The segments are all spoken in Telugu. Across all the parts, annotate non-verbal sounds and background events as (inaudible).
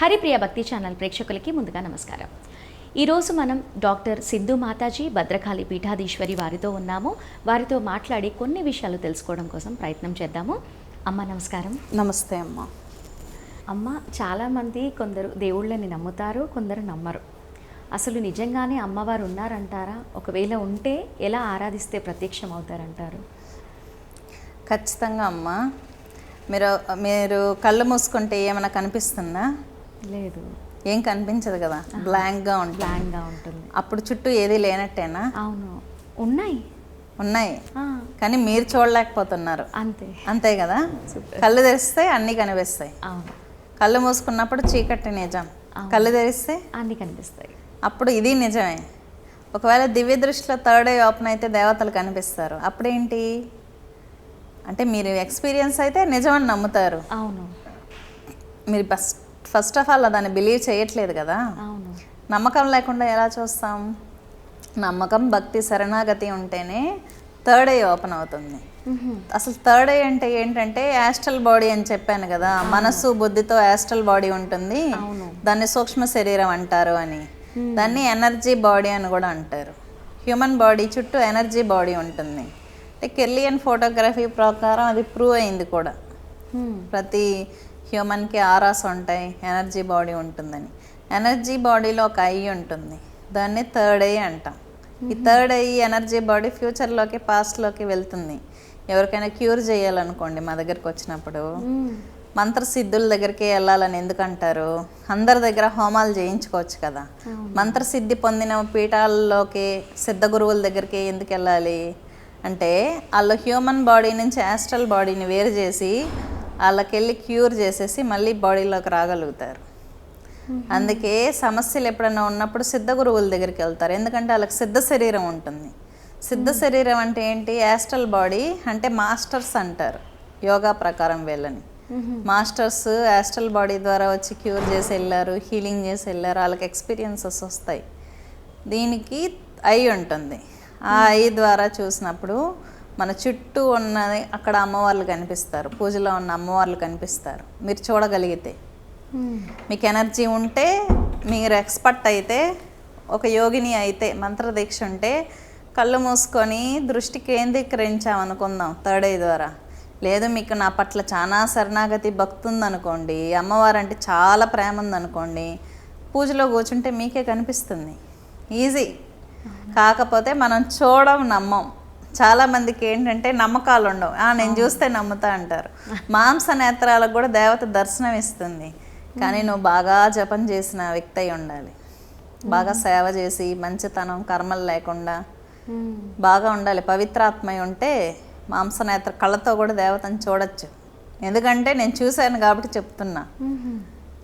హరిప్రియ భక్తి ఛానల్ ప్రేక్షకులకి ముందుగా నమస్కారం. ఈరోజు మనం డాక్టర్ సిద్ధు మాతాజీ భద్రకాళి పీఠాధీశ్వరి వారితో ఉన్నాము. వారితో మాట్లాడి కొన్ని విషయాలు తెలుసుకోవడం కోసం ప్రయత్నం చేద్దాము. అమ్మ నమస్కారం. నమస్తే అమ్మ. అమ్మ చాలామంది కొందరు దేవుళ్ళని నమ్ముతారు కొందరు నమ్మరు. అసలు నిజంగానే అమ్మవారు ఉన్నారంటారా? ఒకవేళ ఉంటే ఎలా ఆరాధిస్తే ప్రత్యక్షం అవుతారంటారు? ఖచ్చితంగా అమ్మ. మీరు మీరు కళ్ళు మూసుకుంటే ఏమైనా కనిపిస్తుందా? లేదు. ఏం కనిపించదు కదా? బ్లాంక్గా ఉంటుంది. బ్లాంక్గా ఉంటుంది. అప్పుడు చుట్టూ ఏది లేనట్టేనా? అవును. ఉన్నాయి. ఉన్నాయి. కానీ మీరు చూడలేకపోతున్నారు. అంతే. అంతే కదా? కళ్ళు తెరిస్తే అన్నీ కనిపిస్తాయి. అవును. కళ్ళు మూసుకున్నప్పుడు చీకటి నిజం. కళ్ళు తెరిస్తే? అన్నీ కనిపిస్తాయి. అప్పుడు ఇది నిజమే. ఒకవేళ దివ్య దృష్టిలో థర్డ్ ఐ ఓపెన్ అయితే దేవతలు కనిపిస్తారు. అప్పుడేంటి? అంటే మీరు ఎక్స్పీరియన్స్ అయితే నిజమని నమ్ముతారు. అవును. మీరు ఫస్ట్ ఫస్ట్ ఆఫ్ ఆల్ దాన్ని బిలీవ్ చేయట్లేదు కదా. నమ్మకం లేకుండా ఎలా చూస్తాం? నమ్మకం భక్తి శరణాగతి ఉంటేనే థర్డ్ ఐ ఓపెన్ అవుతుంది. అసలు థర్డ్ ఐ అంటే ఏంటంటే యాస్ట్రల్ బాడీ అని చెప్పాను కదా. మనస్సు బుద్ధితో యాస్ట్రల్ బాడీ ఉంటుంది. దాన్ని సూక్ష్మ శరీరం అంటారు అని. దాన్ని ఎనర్జీ బాడీ అని కూడా అంటారు. హ్యూమన్ బాడీ చుట్టూ ఎనర్జీ బాడీ ఉంటుంది. అంటే కెర్లియన్ ఫోటోగ్రఫీ ప్రకారం అది ప్రూవ్ అయింది కూడా. ప్రతి హ్యూమన్కి ఆరాస్ ఉంటాయి ఎనర్జీ బాడీ ఉంటుందని. ఎనర్జీ బాడీలో ఒక ఐ ఉంటుంది దాన్ని థర్డ్ ఐ అంటాం. ఈ థర్డ్ ఐ ఎనర్జీ బాడీ ఫ్యూచర్లోకి పాస్ట్లోకి వెళ్తుంది. ఎవరికైనా క్యూర్ చేయాలనుకోండి మా దగ్గరికి వచ్చినప్పుడు. మంత్రసిద్ధుల దగ్గరికి వెళ్ళాలని ఎందుకు అంటారు అందరి దగ్గర హోమాలు చేయించుకోవచ్చు కదా. మంత్రసిద్ధి పొందిన పీఠాల్లోకి సిద్ధ గురువుల దగ్గరికి ఎందుకు వెళ్ళాలి? అంటే వాళ్ళు హ్యూమన్ బాడీ నుంచి యాస్ట్రల్ బాడీని వేరు చేసి వాళ్ళకి వెళ్ళి క్యూర్ చేసేసి మళ్ళీ బాడీలోకి రాగలుగుతారు. అందుకే సమస్యలు ఎప్పుడైనా ఉన్నప్పుడు సిద్ధ గురువుల దగ్గరికి వెళ్తారు. ఎందుకంటే వాళ్ళకి సిద్ధ శరీరం ఉంటుంది. సిద్ధ శరీరం అంటే ఏంటి? యాస్ట్రల్ బాడీ అంటే మాస్టర్స్ అంటారు. యోగా ప్రకారం వీళ్ళని. మాస్టర్స్ యాస్ట్రల్ బాడీ ద్వారా వచ్చి క్యూర్ చేసి వెళ్ళారు హీలింగ్ చేసి వెళ్ళారు వాళ్ళకి ఎక్స్పీరియన్సెస్ వస్తాయి. దీనికి ఐ ఉంటుంది. ఆ ఐ ద్వారా చూసినప్పుడు మన చుట్టూ ఉన్నది అక్కడ అమ్మవార్లు కనిపిస్తారు. పూజలో ఉన్న అమ్మవార్లు కనిపిస్తారు. మీరు చూడగలిగితే. మ్. మీకు ఎనర్జీ ఉంటే మీరు ఎక్స్పర్ట్ అయితే ఒక యోగిని అయితే మంత్రదీక్ష ఉంటే కళ్ళు మూసుకొని దృష్టి కేంద్రీకరించామనుకుందాం థర్డ్ ఐ ద్వారా. లేదు మీకు నా పట్ల చాలా శరణాగతి భక్తి ఉందనుకోండి అమ్మవారు అంటే చాలా ప్రేమ ఉందనుకోండి పూజలో కూర్చుంటే మీకే కనిపిస్తుంది. ఈజీ. కాకపోతే మనం చూడం నమ్మం. చాలా మందికి ఏంటంటే నమ్మకాలు ఉండవు "ఆ, నేను చూస్తే నమ్ముతా అంటారు. మాంస నేత్రాలకు కూడా దేవత దర్శనం ఇస్తుంది కానీ నువ్వు బాగా జపం చేసిన వ్యక్తి అయి ఉండాలి బాగా సేవ చేసి మంచితనం కర్మలు లేకుండా. బాగా ఉండాలి. పవిత్రాత్మై ఉంటే మాంసనేత్ర కళ్ళతో కూడా దేవతను చూడొచ్చు. ఎందుకంటే నేను చూశాను కాబట్టి చెప్తున్నా.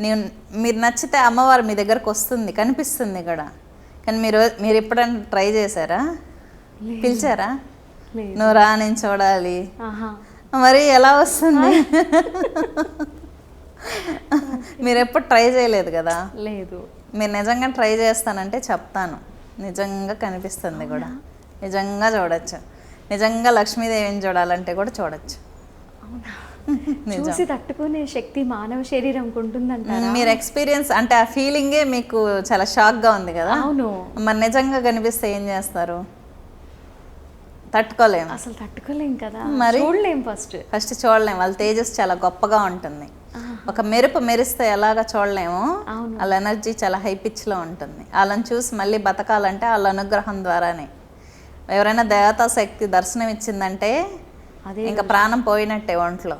నేను మీరు నచ్చితే అమ్మవారు మీ దగ్గరకు వస్తుంది కనిపిస్తుంది కూడా. కానీ మీరు మీరు ఎప్పుడైనా ట్రై చేశారా? పిలిచారా. నువ్వు రా నేను చూడాలి. మరి ఎలా వస్తుంది? మీరు ఎప్పుడు ట్రై చేయలేదు కదా? లేదు. మీరు నిజంగా ట్రై చేస్తానంటే చెప్తాను. నిజంగా కనిపిస్తుంది కూడా. నిజంగా చూడొచ్చు. నిజంగా లక్ష్మీదేవిని చూడాలంటే కూడా చూడొచ్చు. (laughs) చూసి తట్టుకునే శక్తి మానవ శరీరంకి ఉంటుందంటారా మీరు ఎక్స్పీరియన్స్ అంటే ఆ ఫీలింగే మీకు చాలా షాక్గా ఉంది కదా? అవును. మరి నిజంగా కనిపిస్తే ఏం చేస్తారు? తట్టుకోలేము. అసలు తట్టుకోలేం కదా. మరి? చూడలేం ఫస్ట్ ఫస్ట్ చూడలేము వాళ్ళ తేజస్ చాలా గొప్పగా ఉంటుంది. ఒక మెరుపు మెరిస్తే ఎలాగ చూడలేము. వాళ్ళ ఎనర్జీ చాలా హై పిచ్లో ఉంటుంది. వాళ్ళని చూసి మళ్ళీ బతకాలంటే వాళ్ళ అనుగ్రహం ద్వారానే. ఎవరైనా దేవతా శక్తి దర్శనం ఇచ్చిందంటే ఇంకా ప్రాణం పోయినట్టే ఒంట్లో.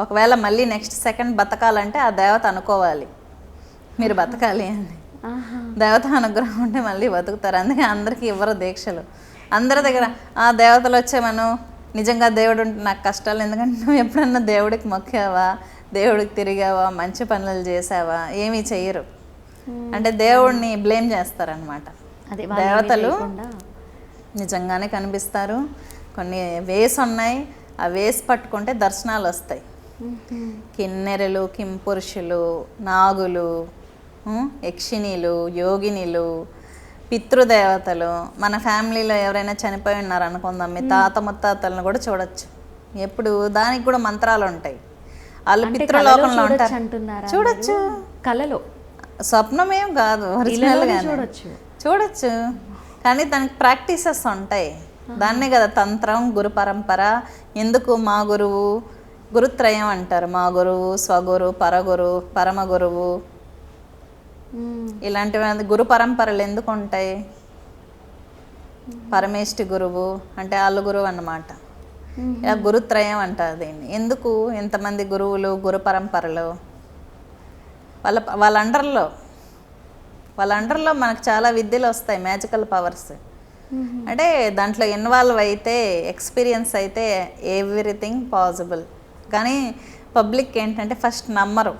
ఒకవేళ మళ్ళీ నెక్స్ట్ సెకండ్ బతకాలంటే ఆ దేవత అనుకోవాలి. మీరు బతకాలి అని. దేవత అనుగ్రహం ఉంటే మళ్ళీ బతుకుతారు. అందుకే అందరికీ ఇవ్వరు దీక్షలు. అందరి దగ్గర ఆ దేవతలు వచ్చే మనం నిజంగా దేవుడు ఉంటే నాకు కష్టాలు ఎందుకంటే నువ్వు ఎప్పుడన్నా దేవుడికి మొక్కావా? దేవుడికి తిరిగావా? మంచి పనులు చేసావా ఏమీ చెయ్యరు. అంటే దేవుడిని బ్లేమ్ చేస్తారనమాట దేవతలు. నిజంగానే కనిపిస్తారు. కొన్ని వేస్ ఉన్నాయి. ఆ వేస్ పట్టుకుంటే దర్శనాలు వస్తాయి. కిన్నెరలు కింపురుషులు నాగులు యక్షిణీలు యోగినిలు పితృదేవతలు మన ఫ్యామిలీలో ఎవరైనా చనిపోయి ఉన్నారు అనుకుందాం మీ తాత ముత్తాతలను కూడా చూడొచ్చు. ఎప్పుడు దానికి కూడా మంత్రాలు ఉంటాయి. వాళ్ళు పితృలోకంలో ఉంటారు. చూడొచ్చు కలలో? స్వప్నమేం కాదు ఒరిజినల్ ఇళ్ళలోనే గానే. చూడొచ్చు. చూడొచ్చు. కానీ దానికి ప్రాక్టీసెస్ ఉంటాయి. దాన్నే కదా తంత్రం గురు పరంపర. ఎందుకు మా గురువు గురుత్రయం అంటారు. మా గురువు స్వగురు పరగురు పరమ గురువు. ఇలాంటివి గురు పరంపరలు ఎందుకు ఉంటాయి? పరమేష్టి గురువు అంటే అల్లు గురువు అన్నమాట. ఇలా గురుత్రయం అంటారు దీన్ని. ఎందుకు ఎంతమంది గురువులు గురు పరంపరలు? వాళ్ళ వాళ్ళ అండర్లో వాళ్ళ అండర్లో మనకు చాలా విద్యలు వస్తాయి మ్యాజికల్ పవర్స్. అంటే దాంట్లో ఇన్వాల్వ్ అయితే ఎక్స్పీరియన్స్ అయితే ఎవ్రీథింగ్ పాసిబుల్ కానీ పబ్లిక్ ఏంటంటే ఫస్ట్ నమ్మరు.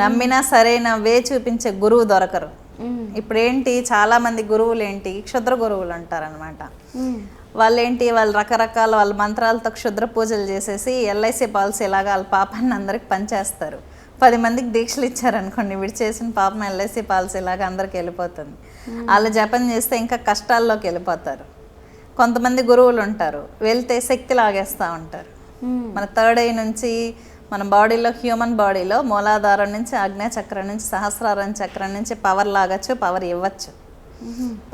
నమ్మినా సరైన వే చూపించే గురువు దొరకరు. ఇప్పుడేంటి ఇప్పుడు ఏంటి చాలామంది గురువులు ఏంటి క్షుద్ర గురువులు అంటారనమాట వాళ్ళేంటి? వాళ్ళు వాళ్ళు రకరకాల వాళ్ళ మంత్రాలతో క్షుద్ర పూజలు చేసేసి ఎల్ఐసి పాలసీ లాగా వాళ్ళ పాపాన్ని అందరికి పనిచేస్తారు పది మందికి దీక్షలు ఇచ్చారనుకోండి వీడు చేసిన పాపం ఎల్ఐసి పాలసీ లాగా అందరికి వెళ్ళిపోతుంది. వాళ్ళు జపం చేస్తే ఇంకా కష్టాల్లోకి వెళ్ళిపోతారు. కొంతమంది గురువులు ఉంటారు. వెళ్తే శక్తి లాగేస్తూ ఉంటారు. మన థర్డ్ ఐ నుంచి మన బాడీలో హ్యూమన్ బాడీలో మూలాధారం నుంచి ఆగ్నేయ చక్రం నుంచి సహస్రారం చక్రం నుంచి పవర్ లాగచ్చు పవర్ ఇవ్వచ్చు.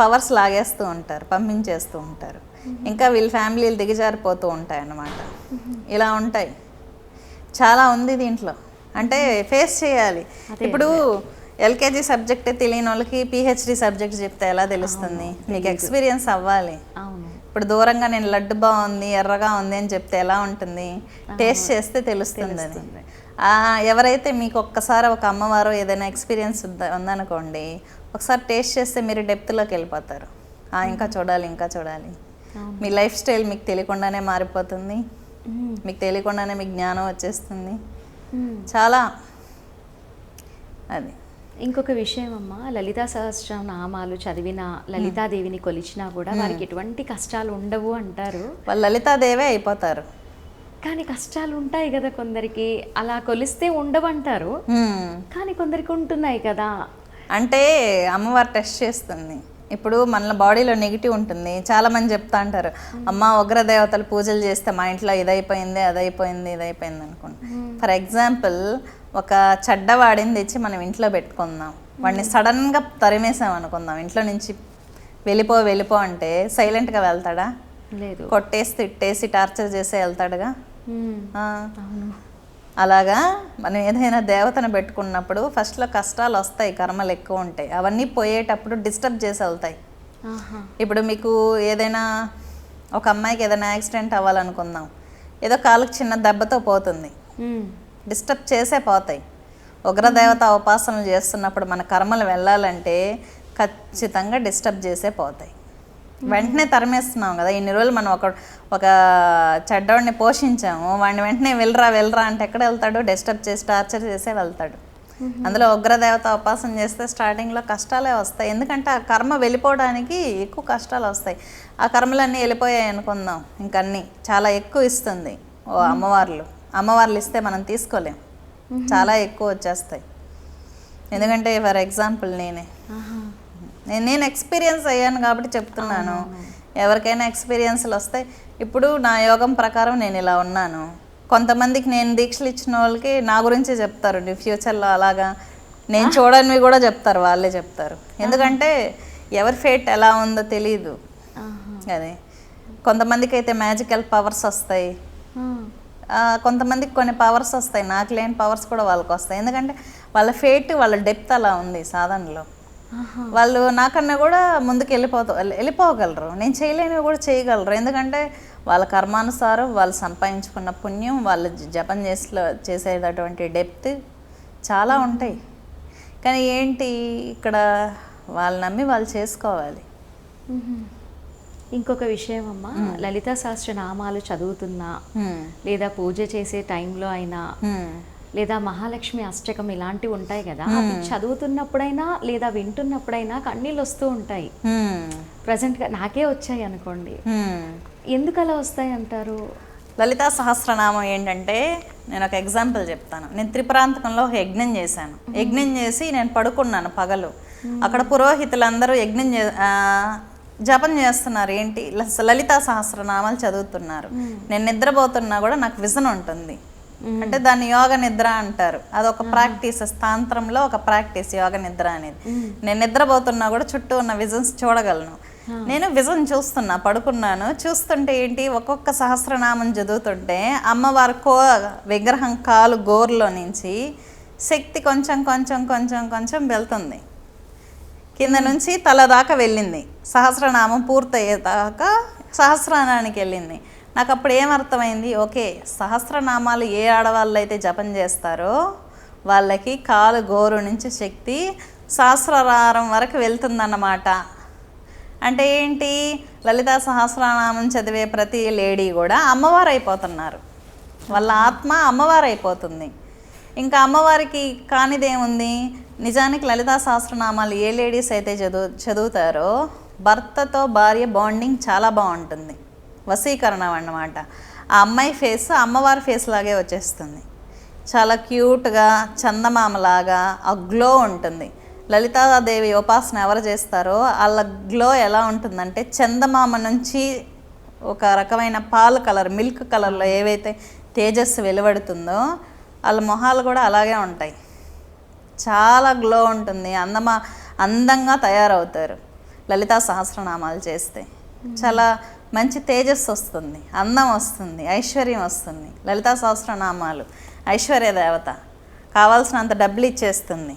పవర్స్ లాగేస్తూ ఉంటారు పంపించేస్తూ ఉంటారు. ఇంకా వీళ్ళ ఫ్యామిలీలు దిగజారిపోతూ ఉంటాయి అన్నమాట ఇలా ఉంటాయి. చాలా ఉంది దీంట్లో. అంటే ఫేస్ చేయాలి. ఇప్పుడు ఎల్కేజీ సబ్జెక్టే తెలియని వాళ్ళకి పిహెచ్డి సబ్జెక్ట్ చెప్తే ఎలా తెలుస్తుంది? మీకు ఎక్స్పీరియన్స్ అవ్వాలి. అవును. ఇప్పుడు దూరంగా నేను లడ్డు బాగుంది ఎర్రగా ఉంది అని చెప్తే ఎలా ఉంటుంది? టేస్ట్ చేస్తే తెలుస్తుంది. అది ఎవరైతే మీకు ఒక్కసారి ఒక అమ్మవారు ఏదైనా ఎక్స్పీరియన్స్ ఉంద- ఉందనుకోండి ఒకసారి టేస్ట్ చేస్తే మీరు డెప్త్లోకి వెళ్ళిపోతారు. ఆ, ఇంకా చూడాలి ఇంకా చూడాలి. మీ లైఫ్ స్టైల్ మీకు తెలియకుండానే మారిపోతుంది. మీకు తెలియకుండానే మీకు జ్ఞానం వచ్చేస్తుంది. చాలా. అది. ఇంకొక విషయం అమ్మా లలితా సహస్ర నామాలు చదివిన లలితాదేవిని కొలిచినా కూడా వారికి ఎటువంటి కష్టాలు ఉండవు అంటారు. వాళ్ళు లలితాదేవే అయిపోతారు. కానీ కష్టాలు ఉంటాయి కదా కొందరికి అలా కొలిస్తే ఉండవంటారు. హ్మ్. కానీ కొందరికి ఉంటున్నాయి కదా. అంటే అమ్మవారు టెస్ట్ చేస్తుంది. ఇప్పుడు మన బాడీలో నెగిటివ్ ఉంటుంది. చాలా మంది చెప్తా అంటారు అమ్మ ఉగ్ర దేవతలు పూజలు చేస్తే మా ఇంట్లో ఇదైపోయింది అదైపోయింది ఇదైపోయింది అనుకోండి ఫర్ ఎగ్జాంపుల్ ఒక చెడ్డవాడిని తెచ్చి మనం ఇంట్లో పెట్టుకుందాం. వాడిని సడన్గా తరిమేసాం అనుకుందాం. ఇంట్లో నుంచి వెళ్ళిపో వెళ్ళిపో అంటే సైలెంట్గా వెళ్తాడా? లేదు. కొట్టేసి తిట్టేసి టార్చర్ చేసి వెళ్తాడుగా? అలాగా మనం ఏదైనా దేవతను పెట్టుకున్నప్పుడు ఫస్ట్లో కష్టాలు వస్తాయి కర్మలు ఎక్కువ ఉంటాయి. అవన్నీ పోయేటప్పుడు డిస్టర్బ్ చేసి వెళ్తాయి. ఇప్పుడు మీకు ఏదైనా ఒక అమ్మాయికి ఏదైనా యాక్సిడెంట్ అవ్వాలనుకుందాం. ఏదో కాలుకి చిన్న దెబ్బతో పోతుంది. డిస్టర్బ్ చేసే పోతాయి. ఉగ్రదేవత ఉపాసనలు చేస్తున్నప్పుడు మన కర్మలు వెళ్ళాలంటే ఖచ్చితంగా డిస్టర్బ్ చేసే పోతాయి. వెంటనే తరిమేస్తున్నాం కదా. ఇన్ని రోజులు మనం ఒక ఒక చెడ్డవాడిని పోషించాము వాడిని వెంటనే వెళ్ళరా వెళ్ళరా అంటే ఎక్కడ వెళ్తాడు? డిస్టర్బ్ చేసి టార్చర్ చేసే వెళ్తాడు. అందులో ఉగ్రదేవత ఉపాసన చేస్తే స్టార్టింగ్లో కష్టాలే వస్తాయి. ఎందుకంటే ఆ కర్మ వెళ్ళిపోవడానికి ఎక్కువ కష్టాలు వస్తాయి. ఆ కర్మలన్నీ వెళ్ళిపోయాయి అనుకుందాం. ఇంకన్నీ చాలా ఎక్కువ ఇస్తుంది. ఓ అమ్మవార్లు. అమ్మవార్లు ఇస్తే మనం తీసుకోలేం. చాలా ఎక్కువ వచ్చేస్తాయి. ఎందుకంటే ఫర్ ఎగ్జాంపుల్ నేనే. నేను నేను ఎక్స్పీరియన్స్ అయ్యాను కాబట్టి చెప్తున్నాను. ఎవరికైనా ఎక్స్పీరియన్స్లు వస్తాయి. ఇప్పుడు నా యోగం ప్రకారం నేను ఇలా ఉన్నాను. కొంతమందికి నేను దీక్షలు ఇచ్చిన వాళ్ళకి నా గురించే చెప్తారు. నీ ఫ్యూచర్లో అలాగా నేను చూడనివి కూడా చెప్తారు. వాళ్ళే చెప్తారు. ఎందుకంటే ఎవరి ఫేట్ ఎలా ఉందో తెలియదు. అదే. కొంతమందికి అయితే మ్యాజికల్ పవర్స్ వస్తాయి. కొంతమందికి కొన్ని పవర్స్ వస్తాయి. నాకు లేని పవర్స్ కూడా వాళ్ళకి వస్తాయి. ఎందుకంటే వాళ్ళ ఫేట్ వాళ్ళ డెప్త్ అలా ఉంది సాధనలో. వాళ్ళు నాకన్నా కూడా ముందుకు వెళ్ళిపోతా వెళ్ళిపోగలరు. నేను చేయలేనివి కూడా చేయగలరు. ఎందుకంటే వాళ్ళ కర్మానుసారం వాళ్ళు సంపాదించుకున్న పుణ్యం వాళ్ళు జపం చేసి చేసేటటువంటి డెప్త్ చాలా ఉంటాయి. కానీ ఏంటి? ఇక్కడ వాళ్ళు నమ్మి వాళ్ళు చేసుకోవాలి. ఇంకొక విషయం అమ్మా. లలితా సహస్ర నామాలు చదువుతున్నా. లేదా పూజ చేసే టైంలో అయినా. లేదా మహాలక్ష్మి అష్టకం ఇలాంటివి ఉంటాయి కదా చదువుతున్నప్పుడైనా లేదా వింటున్నప్పుడైనా కన్నీళ్ళు వస్తూ ఉంటాయి. ప్రజెంట్గా నాకే వచ్చాయి అనుకోండి. ఎందుకు అలా వస్తాయి అంటారు? లలితా సహస్రనామం ఏంటంటే నేను ఒక ఎగ్జాంపుల్ చెప్తాను. నేను త్రిపురాంతకంలో ఒక యజ్ఞం చేశాను. యజ్ఞం చేసి నేను పడుకున్నాను పగలు. అక్కడ పురోహితులందరూ యజ్ఞం చే జపం చేస్తున్నారు ఏంటి? లలితా సహస్రనామాలు చదువుతున్నారు. నేను నిద్రపోతున్నా కూడా నాకు విజన్ ఉంటుంది. అంటే దాన్ని యోగ నిద్ర అంటారు. అదొక ప్రాక్టీస్ స్థాంత్రంలో ఒక ప్రాక్టీస్ యోగ నిద్ర అనేది. నేను నిద్రపోతున్నా కూడా చుట్టూ ఉన్న విజన్స్ చూడగలను. నేను విజన్ చూస్తున్నా పడుకున్నాను. చూస్తుంటే ఏంటి? ఒక్కొక్క సహస్రనామం చదువుతుంటే అమ్మవారి కో విగ్రహం కాలు గోరులో నుంచి శక్తి కొంచెం కొంచెం కొంచెం కొంచెం వెళ్తుంది. కింద నుంచి తల దాకా వెళ్ళింది. సహస్రనామం పూర్తయ్యేదాకా సహస్రనానికి వెళ్ళింది. నాకు అప్పుడు ఏమర్థమైంది ఓకే సహస్రనామాలు ఏ ఆడవాళ్ళు అయితే జపం చేస్తారో వాళ్ళకి కాలు గోరు నుంచి శక్తి సహస్రారం వరకు వెళ్తుందన్నమాట. అంటే ఏంటి? లలితా సహస్రనామం చదివే ప్రతి లేడీ కూడా అమ్మవారు అయిపోతున్నారు. వాళ్ళ ఆత్మ అమ్మవారు అయిపోతుంది. ఇంకా అమ్మవారికి కానిదేముంది? నిజానికి లలితా సహస్రనామాలు ఏ లేడీస్ అయితే చదువు చదువుతారో భర్తతో భార్య బాండింగ్ చాలా బాగుంటుంది. వశీకరణం అన్నమాట. ఆ అమ్మాయి ఫేస్ అమ్మవారి ఫేస్ లాగే వచ్చేస్తుంది. చాలా క్యూట్గా చందమామలాగా ఆ గ్లో ఉంటుంది. లలితాదేవి ఉపాసన ఎవరు చేస్తారో వాళ్ళ గ్లో ఎలా ఉంటుందంటే చందమామ నుంచి ఒక రకమైన పాల కలర్ మిల్క్ కలర్లో ఏవైతే తేజస్సు వెలువడుతుందో వాళ్ళ మొహాలు కూడా అలాగే ఉంటాయి. చాలా గ్లో ఉంటుంది. అందమా అందంగా తయారవుతారు. లలితా సహస్రనామాలు చేస్తే. చాలా మంచి తేజస్సు వస్తుంది. అందం వస్తుంది. ఐశ్వర్యం వస్తుంది. లలితా సహస్రనామాలు. ఐశ్వర్య దేవత. కావాల్సినంత డబ్బులు ఇచ్చేస్తుంది.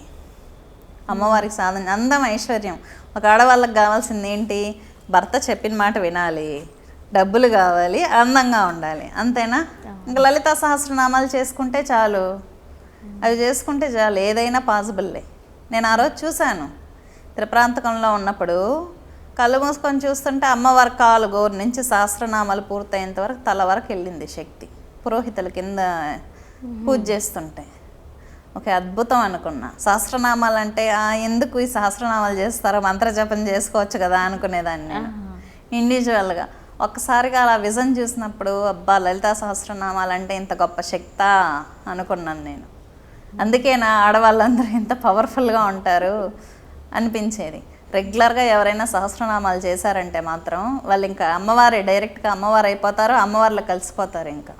అమ్మవారికి సాధన. అందం ఐశ్వర్యం. ఒక ఆడవాళ్ళకి కావాల్సింది ఏంటి? భర్త చెప్పిన మాట వినాలి. డబ్బులు కావాలి అందంగా ఉండాలి. అంతేనా? ఇంకా లలితా సహస్రనామాలు చేసుకుంటే చాలు. అవి చేసుకుంటే చాలు. ఏదైనా పాసిబుల్లే. నేను ఆ రోజు చూశాను. త్రిప్రాంతకంలో ఉన్నప్పుడు కళ్ళు మూసుకొని చూస్తుంటే అమ్మవారి కాలు గోరు నుంచి సహస్రనామాలు పూర్తయ్యేంత వరకు తల వరకు వెళ్ళింది శక్తి. పురోహితుల కింద పూజ చేస్తుంటే. ఓకే అద్భుతం అనుకున్నా. సహస్రనామాలు అంటే "ఆ, ఎందుకు ఈ సహస్రనామాలు చేస్తారో మంత్రజపం చేసుకోవచ్చు కదా అనుకునేదాన్ని నేను. ఇండివిజువల్గా ఒక్కసారిగా అలా విజన్ చూసినప్పుడు అబ్బా లలితా సహస్రనామాలు అంటే ఇంత గొప్ప శక్తా అనుకున్నాను నేను. అందుకేనా ఆడవాళ్ళందరూ ఎంత పవర్ఫుల్గా ఉంటారు అనిపించేది. రెగ్యులర్గా ఎవరైనా సహస్రనామాలు చేశారంటే మాత్రం వాళ్ళు ఇంకా అమ్మవారే డైరెక్ట్గా అమ్మవారు అయిపోతారు అమ్మవారిలో కలిసిపోతారు ఇంకా.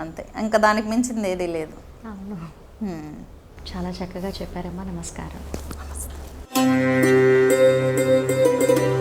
అంతే. ఇంకా దానికి మించింది ఏదీ లేదు. అవును. చాలా చక్కగా చెప్పారమ్మా. నమస్కారం.